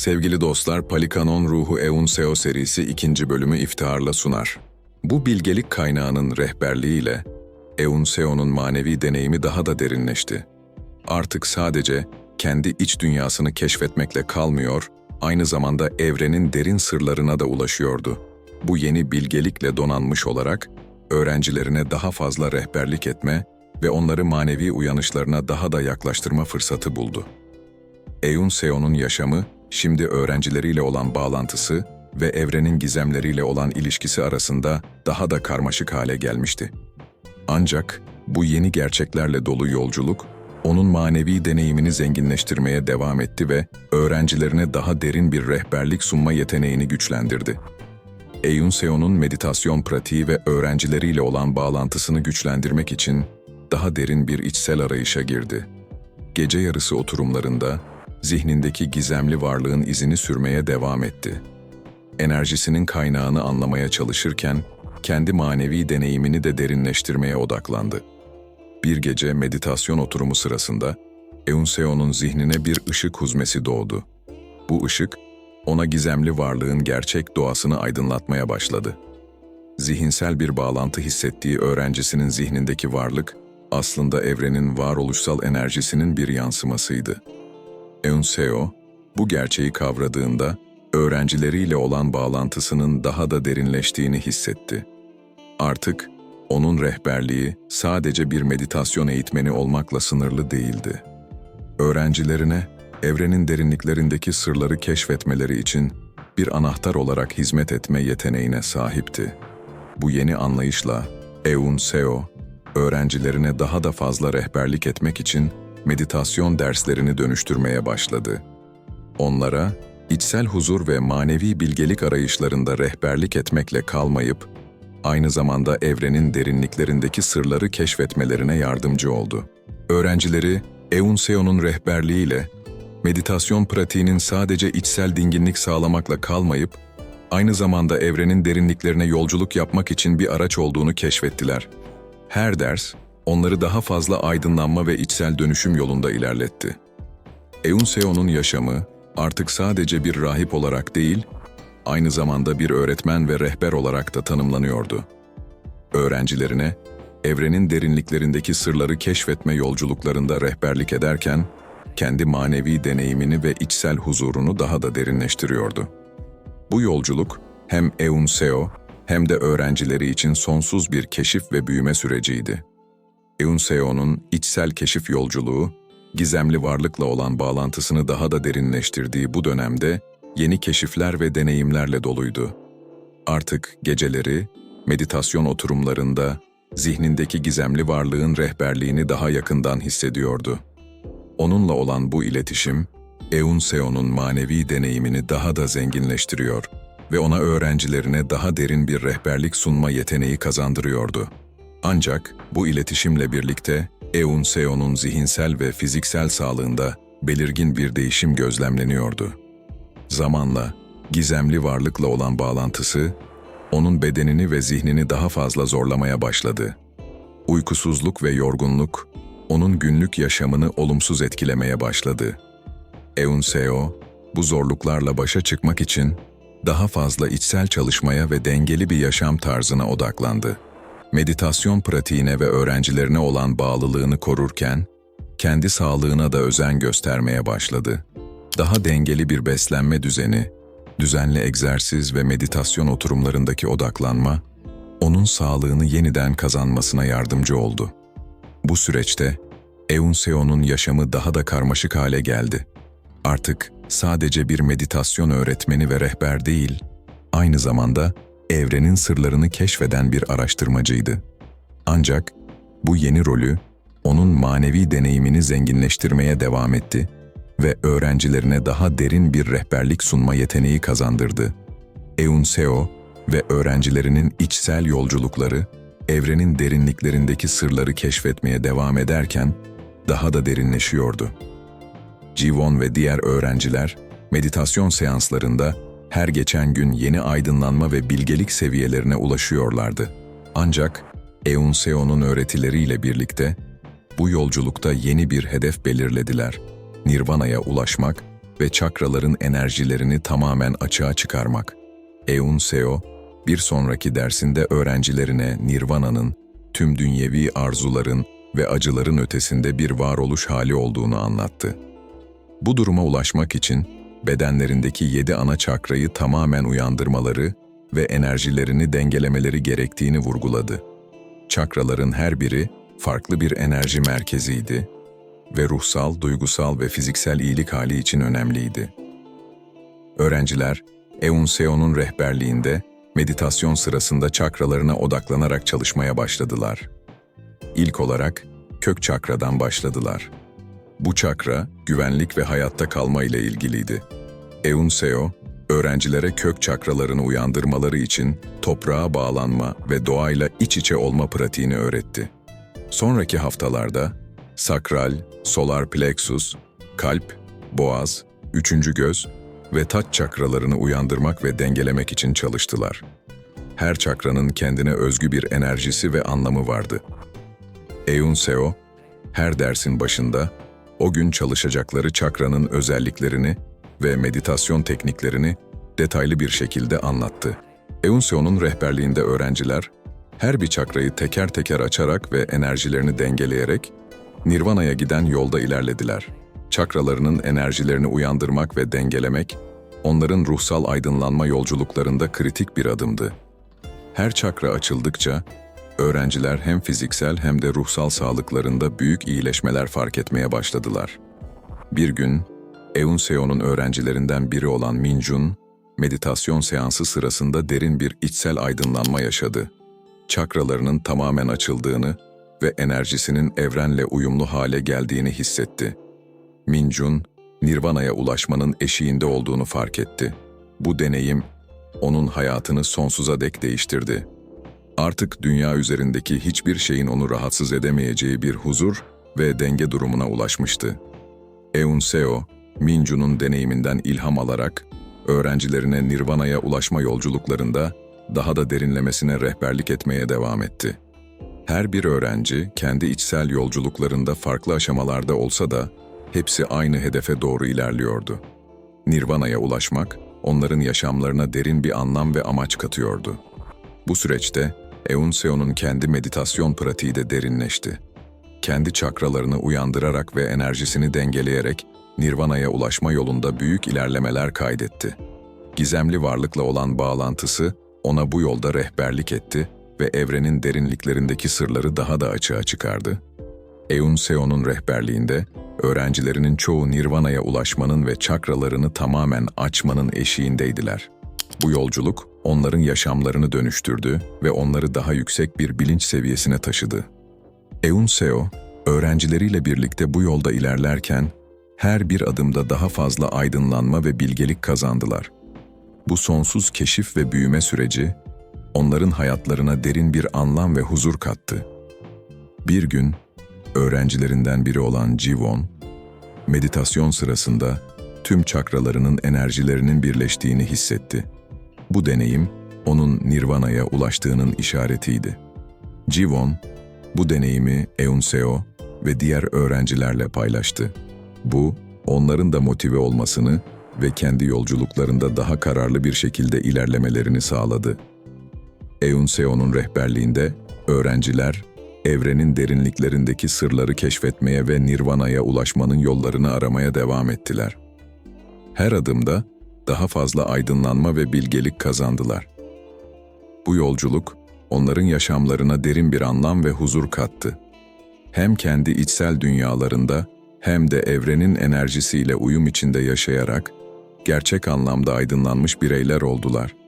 Sevgili dostlar, Palikanon Ruhu Eun Seo serisi ikinci bölümü iftiharla sunar. Bu bilgelik kaynağının rehberliğiyle Eun Seo'nun manevi deneyimi daha da derinleşti. Artık sadece kendi iç dünyasını keşfetmekle kalmıyor, aynı zamanda evrenin derin sırlarına da ulaşıyordu. Bu yeni bilgelikle donanmış olarak öğrencilerine daha fazla rehberlik etme ve onları manevi uyanışlarına daha da yaklaştırma fırsatı buldu. Eun Seo'nun yaşamı, şimdi öğrencileriyle olan bağlantısı ve evrenin gizemleriyle olan ilişkisi arasında daha da karmaşık hale gelmişti. Ancak bu yeni gerçeklerle dolu yolculuk, onun manevi deneyimini zenginleştirmeye devam etti ve öğrencilerine daha derin bir rehberlik sunma yeteneğini güçlendirdi. Eun Seo'nun meditasyon pratiği ve öğrencileriyle olan bağlantısını güçlendirmek için daha derin bir içsel arayışa girdi. Gece yarısı oturumlarında zihnindeki gizemli varlığın izini sürmeye devam etti. Enerjisinin kaynağını anlamaya çalışırken kendi manevi deneyimini de derinleştirmeye odaklandı. Bir gece meditasyon oturumu sırasında Eunseo'nun zihnine bir ışık huzmesi doğdu. Bu ışık, ona gizemli varlığın gerçek doğasını aydınlatmaya başladı. Zihinsel bir bağlantı hissettiği öğrencisinin zihnindeki varlık, aslında evrenin varoluşsal enerjisinin bir yansımasıydı. Eun-seo, bu gerçeği kavradığında öğrencileriyle olan bağlantısının daha da derinleştiğini hissetti. Artık onun rehberliği sadece bir meditasyon eğitmeni olmakla sınırlı değildi. Öğrencilerine evrenin derinliklerindeki sırları keşfetmeleri için bir anahtar olarak hizmet etme yeteneğine sahipti. Bu yeni anlayışla Eun-seo, öğrencilerine daha da fazla rehberlik etmek için meditasyon derslerini dönüştürmeye başladı. Onlara içsel huzur ve manevi bilgelik arayışlarında rehberlik etmekle kalmayıp, aynı zamanda evrenin derinliklerindeki sırları keşfetmelerine yardımcı oldu. Öğrencileri, Eun Seo'nun rehberliğiyle, meditasyon pratiğinin sadece içsel dinginlik sağlamakla kalmayıp, aynı zamanda evrenin derinliklerine yolculuk yapmak için bir araç olduğunu keşfettiler. Her ders, onları daha fazla aydınlanma ve içsel dönüşüm yolunda ilerletti. Eunseo'nun yaşamı artık sadece bir rahip olarak değil, aynı zamanda bir öğretmen ve rehber olarak da tanımlanıyordu. Öğrencilerine, evrenin derinliklerindeki sırları keşfetme yolculuklarında rehberlik ederken, kendi manevi deneyimini ve içsel huzurunu daha da derinleştiriyordu. Bu yolculuk, hem Eunseo hem de öğrencileri için sonsuz bir keşif ve büyüme süreciydi. Eunseo'nun içsel keşif yolculuğu, gizemli varlıkla olan bağlantısını daha da derinleştirdiği bu dönemde yeni keşifler ve deneyimlerle doluydu. Artık geceleri, meditasyon oturumlarında zihnindeki gizemli varlığın rehberliğini daha yakından hissediyordu. Onunla olan bu iletişim, Eunseo'nun manevi deneyimini daha da zenginleştiriyor ve ona öğrencilerine daha derin bir rehberlik sunma yeteneği kazandırıyordu. Ancak bu iletişimle birlikte Eun Seo'nun zihinsel ve fiziksel sağlığında belirgin bir değişim gözlemleniyordu. Zamanla gizemli varlıkla olan bağlantısı onun bedenini ve zihnini daha fazla zorlamaya başladı. Uykusuzluk ve yorgunluk onun günlük yaşamını olumsuz etkilemeye başladı. Eun Seo bu zorluklarla başa çıkmak için daha fazla içsel çalışmaya ve dengeli bir yaşam tarzına odaklandı meditasyon pratiğine ve öğrencilerine olan bağlılığını korurken, kendi sağlığına da özen göstermeye başladı. Daha dengeli bir beslenme düzeni, düzenli egzersiz ve meditasyon oturumlarındaki odaklanma, onun sağlığını yeniden kazanmasına yardımcı oldu. Bu süreçte, Eunseo'nun yaşamı daha da karmaşık hale geldi. Artık sadece bir meditasyon öğretmeni ve rehber değil, aynı zamanda evrenin sırlarını keşfeden bir araştırmacıydı. Ancak bu yeni rolü onun manevi deneyimini zenginleştirmeye devam etti ve öğrencilerine daha derin bir rehberlik sunma yeteneği kazandırdı. Eunseo ve öğrencilerinin içsel yolculukları, evrenin derinliklerindeki sırları keşfetmeye devam ederken daha da derinleşiyordu. Jivon ve diğer öğrenciler meditasyon seanslarında her geçen gün yeni aydınlanma ve bilgelik seviyelerine ulaşıyorlardı. Ancak Eunseo'nun öğretileriyle birlikte bu yolculukta yeni bir hedef belirlediler. Nirvana'ya ulaşmak ve çakraların enerjilerini tamamen açığa çıkarmak. Eun Seo, bir sonraki dersinde öğrencilerine Nirvana'nın, tüm dünyevi arzuların ve acıların ötesinde bir varoluş hali olduğunu anlattı. Bu duruma ulaşmak için bedenlerindeki yedi ana çakrayı tamamen uyandırmaları ve enerjilerini dengelemeleri gerektiğini vurguladı. Çakraların her biri farklı bir enerji merkeziydi ve ruhsal, duygusal ve fiziksel iyilik hali için önemliydi. Öğrenciler, Eun Seo'nun rehberliğinde meditasyon sırasında çakralarına odaklanarak çalışmaya başladılar. İlk olarak kök çakradan başladılar. Bu çakra, güvenlik ve hayatta kalma ile ilgiliydi. Eun Seo, öğrencilere kök çakralarını uyandırmaları için toprağa bağlanma ve doğayla iç içe olma pratiğini öğretti. Sonraki haftalarda sakral, solar plexus, kalp, boğaz, üçüncü göz ve taç çakralarını uyandırmak ve dengelemek için çalıştılar. Her çakranın kendine özgü bir enerjisi ve anlamı vardı. Eun Seo, her dersin başında o gün çalışacakları çakranın özelliklerini ve meditasyon tekniklerini detaylı bir şekilde anlattı. Eun Seo'nun rehberliğinde öğrenciler, her bir çakrayı teker teker açarak ve enerjilerini dengeleyerek Nirvana'ya giden yolda ilerlediler. Çakralarının enerjilerini uyandırmak ve dengelemek, onların ruhsal aydınlanma yolculuklarında kritik bir adımdı. Her çakra açıldıkça, öğrenciler hem fiziksel hem de ruhsal sağlıklarında büyük iyileşmeler fark etmeye başladılar. Bir gün, Eun Seo'nun öğrencilerinden biri olan Min Jun, meditasyon seansı sırasında derin bir içsel aydınlanma yaşadı. Çakralarının tamamen açıldığını ve enerjisinin evrenle uyumlu hale geldiğini hissetti. Min Jun, Nirvana'ya ulaşmanın eşiğinde olduğunu fark etti. Bu deneyim, onun hayatını sonsuza dek değiştirdi. Artık dünya üzerindeki hiçbir şeyin onu rahatsız edemeyeceği bir huzur ve denge durumuna ulaşmıştı. Eun Seo, Minju'nun deneyiminden ilham alarak, öğrencilerine Nirvana'ya ulaşma yolculuklarında daha da derinlemesine rehberlik etmeye devam etti. Her bir öğrenci kendi içsel yolculuklarında farklı aşamalarda olsa da hepsi aynı hedefe doğru ilerliyordu. Nirvana'ya ulaşmak onların yaşamlarına derin bir anlam ve amaç katıyordu. Bu süreçte Eun Seo'nun kendi meditasyon pratiği de derinleşti. Kendi çakralarını uyandırarak ve enerjisini dengeleyerek Nirvana'ya ulaşma yolunda büyük ilerlemeler kaydetti. Gizemli varlıkla olan bağlantısı ona bu yolda rehberlik etti ve evrenin derinliklerindeki sırları daha da açığa çıkardı. Eun Seo'nun rehberliğinde öğrencilerinin çoğu Nirvana'ya ulaşmanın ve çakralarını tamamen açmanın eşiğindeydiler. Bu yolculuk onların yaşamlarını dönüştürdü ve onları daha yüksek bir bilinç seviyesine taşıdı. Eun Seo, öğrencileriyle birlikte bu yolda ilerlerken her bir adımda daha fazla aydınlanma ve bilgelik kazandılar. Bu sonsuz keşif ve büyüme süreci onların hayatlarına derin bir anlam ve huzur kattı. Bir gün öğrencilerinden biri olan Jivon, meditasyon sırasında tüm çakralarının enerjilerinin birleştiğini hissetti. Bu deneyim onun Nirvana'ya ulaştığının işaretiydi. Jivon, bu deneyimi Eunseo ve diğer öğrencilerle paylaştı. Bu, onların da motive olmasını ve kendi yolculuklarında daha kararlı bir şekilde ilerlemelerini sağladı. Eunseo'nun rehberliğinde öğrenciler, evrenin derinliklerindeki sırları keşfetmeye ve Nirvana'ya ulaşmanın yollarını aramaya devam ettiler. Her adımda daha fazla aydınlanma ve bilgelik kazandılar. Bu yolculuk, onların yaşamlarına derin bir anlam ve huzur kattı. Hem kendi içsel dünyalarında hem de evrenin enerjisiyle uyum içinde yaşayarak gerçek anlamda aydınlanmış bireyler oldular.